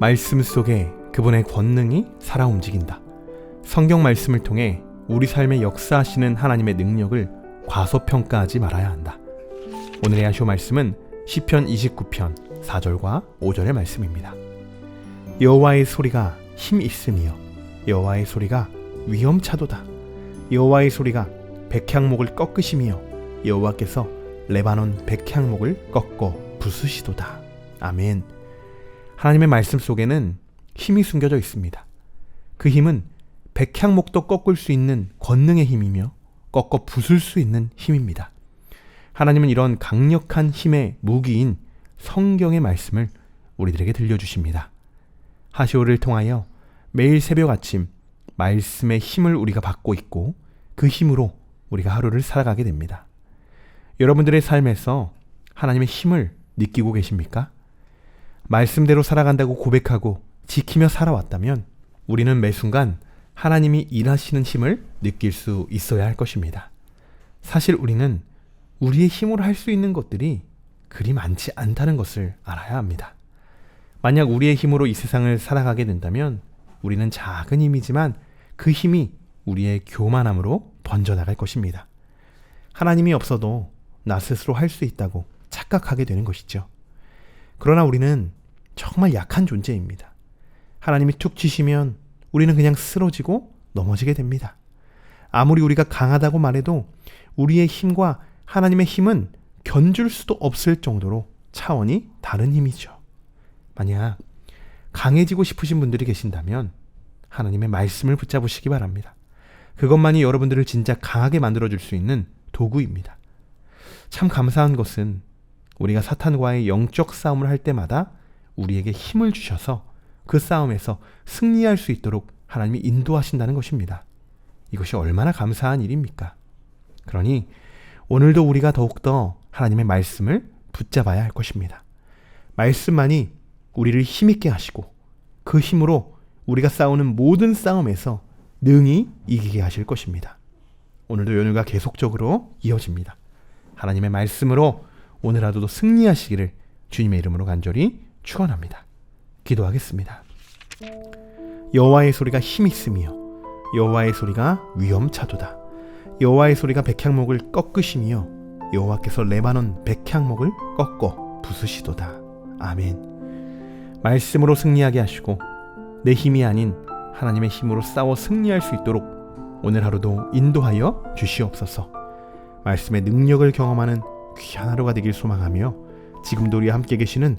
말씀 속에 그분의 권능이 살아 움직인다. 성경 말씀을 통해 우리 삶에 역사하시는 하나님의 능력을 과소평가하지 말아야 한다. 오늘의 아쇼 말씀은 시편 29편 4절과 5절의 말씀입니다. 여호와의 소리가 힘 있으며 여호와의 소리가 위험차도다. 여호와의 소리가 백향목을 꺾으시며 여호와께서 레바논 백향목을 꺾어 부수시도다. 아멘. 하나님의 말씀 속에는 힘이 숨겨져 있습니다. 그 힘은 백향목도 꺾을 수 있는 권능의 힘이며 꺾어 부술 수 있는 힘입니다. 하나님은 이런 강력한 힘의 무기인 성경의 말씀을 우리들에게 들려주십니다. 하시오를 통하여 매일 새벽 아침 말씀의 힘을 우리가 받고 있고 그 힘으로 우리가 하루를 살아가게 됩니다. 여러분들의 삶에서 하나님의 힘을 느끼고 계십니까? 말씀대로 살아간다고 고백하고 지키며 살아왔다면 우리는 매 순간 하나님이 일하시는 힘을 느낄 수 있어야 할 것입니다. 사실 우리는 우리의 힘으로 할 수 있는 것들이 그리 많지 않다는 것을 알아야 합니다. 만약 우리의 힘으로 이 세상을 살아가게 된다면 우리는 작은 힘이지만 그 힘이 우리의 교만함으로 번져나갈 것입니다. 하나님이 없어도 나 스스로 할 수 있다고 착각하게 되는 것이죠. 그러나 우리는 정말 약한 존재입니다. 하나님이 툭 치시면 우리는 그냥 쓰러지고 넘어지게 됩니다. 아무리 우리가 강하다고 말해도 우리의 힘과 하나님의 힘은 견줄 수도 없을 정도로 차원이 다른 힘이죠. 만약 강해지고 싶으신 분들이 계신다면 하나님의 말씀을 붙잡으시기 바랍니다. 그것만이 여러분들을 진짜 강하게 만들어줄 수 있는 도구입니다. 참 감사한 것은 우리가 사탄과의 영적 싸움을 할 때마다 우리에게 힘을 주셔서 그 싸움에서 승리할 수 있도록 하나님이 인도하신다는 것입니다. 이것이 얼마나 감사한 일입니까? 그러니 오늘도 우리가 더욱더 하나님의 말씀을 붙잡아야 할 것입니다. 말씀만이 우리를 힘있게 하시고 그 힘으로 우리가 싸우는 모든 싸움에서 능히 이기게 하실 것입니다. 오늘도 연휴가 계속적으로 이어집니다. 하나님의 말씀으로 오늘 하루도 승리하시기를 주님의 이름으로 간절히 축원합니다. 기도하겠습니다. 여호와의 소리가 힘 있으며 여호와의 소리가 위험차도다. 여호와의 소리가 백향목을 꺾으시며 여호와께서 레바논 백향목을 꺾어 부수시도다. 아멘. 말씀으로 승리하게 하시고 내 힘이 아닌 하나님의 힘으로 싸워 승리할 수 있도록 오늘 하루도 인도하여 주시옵소서. 말씀의 능력을 경험하는 귀한 하루가 되길 소망하며 지금도 우리와 함께 계시는